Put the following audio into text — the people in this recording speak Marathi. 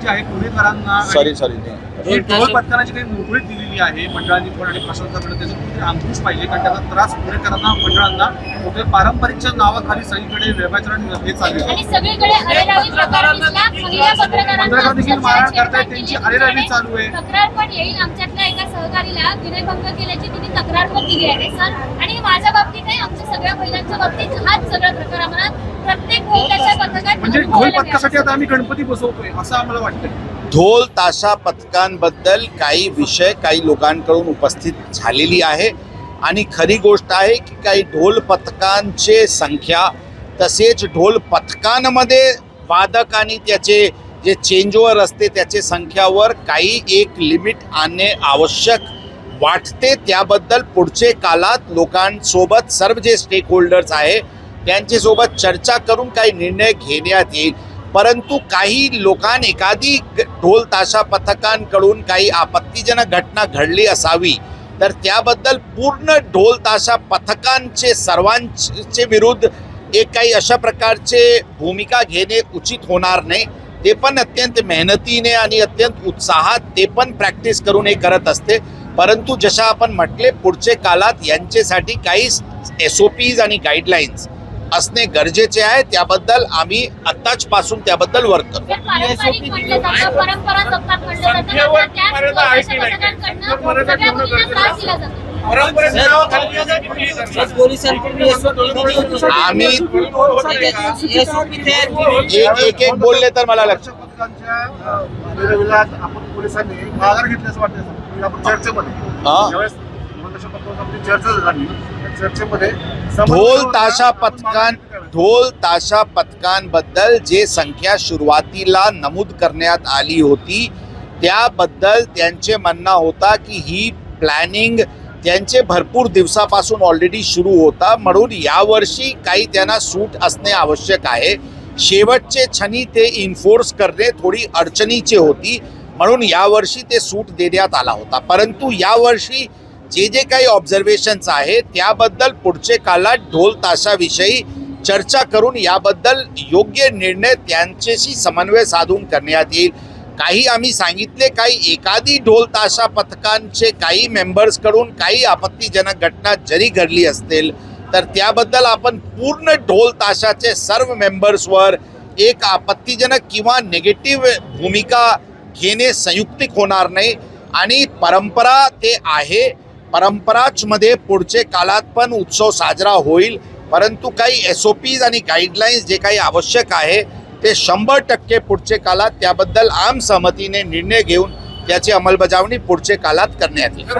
जी आहे पुणेकरांना आणि सॉरी सॉरी काही दिलेली आहे मंडळांनी पण आणि प्रशासनाकडे त्याचं अंकुश पाहिजे कारण त्याचा त्रास पुणेकरांना मंडळांना कुठे पारंपरिकच्या नावाखाली सगळीकडे व्यभाचरण हे चालू आहे. आणि सगळीकडे अरेरावी प्रकार दिसला महिला पत्रकारांना पत्रकार देखील मारहाण अक्षरशः करतायत, त्यांची अरेरावी चालू आहे. तक्रार पण येईल आमच्यातल्या एका सहकारीला विनयभंग केल्याची तिने तक्रार पण दिली आहे सर. आणि माझ्या बाबतीत आहे आमच्या सगळ्या महिलांच्या बाबतीत म्हणजे ढोल पथकासाठी आता आम्ही गणपती बसवतोय असं आम्हाला वाटतं ढोल ताशा पथकांबद्दल काही विषय काही लोकांकडून उपस्थित झालेली आहे. आणि खरी गोष्ट आहे की काही ढोल पथकांचे संख्या तसेच ढोल पथकांमध्ये वादक आणि त्याचे जे चेंजवर असते त्याचे संख्यावर काही एक लिमिट आणणे आवश्यक वाटते. त्याबद्दल पुढचे कालात लोकांसोबत सर्व जे स्टेक होल्डर्स आहे त्यांच्यासोबत चर्चा करून काही निर्णय घेण्यात येईल. परंतु काही लोकां एखादी ढोल ताशा पथकांकडून काही आपत्तीजनक घटना घडली असावी तर त्याबद्दल पूर्ण ढोल ताशा पथकांचे सर्वांचे विरुद्ध एक काही अशा प्रकारचे भूमिका घेणे उचित होणार नाही. ते पण अत्यंत मेहनतीने आणि अत्यंत उत्साहात ते पण प्रॅक्टिस करून हे करत असते. परंतु जशा आपण म्हटले पुढचे काळात यांच्यासाठी काही एस ओ पीज आणि गाईडलाईन्स असणे गरजेचे आहे. त्याबद्दल आम्ही आत्ताच पासून त्याबद्दल वर्क करता. आम्ही. एक एक बोलले तर मला लक्ष पथकांच्या अ, वेळेला आपण पोलिसांनी माघार घेतल्याचं वाटतं चर्चा झाली त्या चर्चेमध्ये ढोल ताशा पथकां ढोल ताशा पथकांबद्दल जे संख्या सुरुवातीला नमूद करण्यात आली होती त्याबद्दल त्यांचे म्हणणं होता की ही प्लॅनिंग त्यांचे भरपूर दिवसापासून ऑलरेडी सुरू होता. म्हणून यावर्षी काही त्यांना सूट असणे आवश्यक आहे. शेवटचे क्षणी ते इन्फोर्स करणे थोडी अडचणीचे होती. म्हणून यावर्षी ते सूट देण्यात आला होता. परंतु यावर्षी जे जे काही ऑब्झर्वेशन्स आहे त्याबद्दल पुढचे काळात ढोल ताशाविषयी चर्चा करून याबद्दल योग्य निर्णय त्यांच्याशी समन्वय साधून करण्यात येईल. काही आम्ही सांगितले काही एखादी ढोल ताशा पथकांचे काही मेंबर्सकडून काही आपत्तीजनक घटना जरी घडली असतील तर त्याबद्दल आपण पूर्ण ढोल ताशाचे सर्व मेंबर्सवर एक आपत्तीजनक किंवा निगेटिव्ह भूमिका घेणे संयुक्तिक होणार नाही. आणि परंपरा ते आहे परंपराच मध्ये पुढचे काळात पण उत्सव साजरा होईल. परंतु काही एस ओ पीज आणि गाईडलाईन्स जे काही आवश्यक आहे ते शंभर टक्के पुढचे काळात त्याबद्दल आम सहमतीने निर्णय घेऊन त्याची अंमलबजावणी पुढचे काळात करण्यात येईल.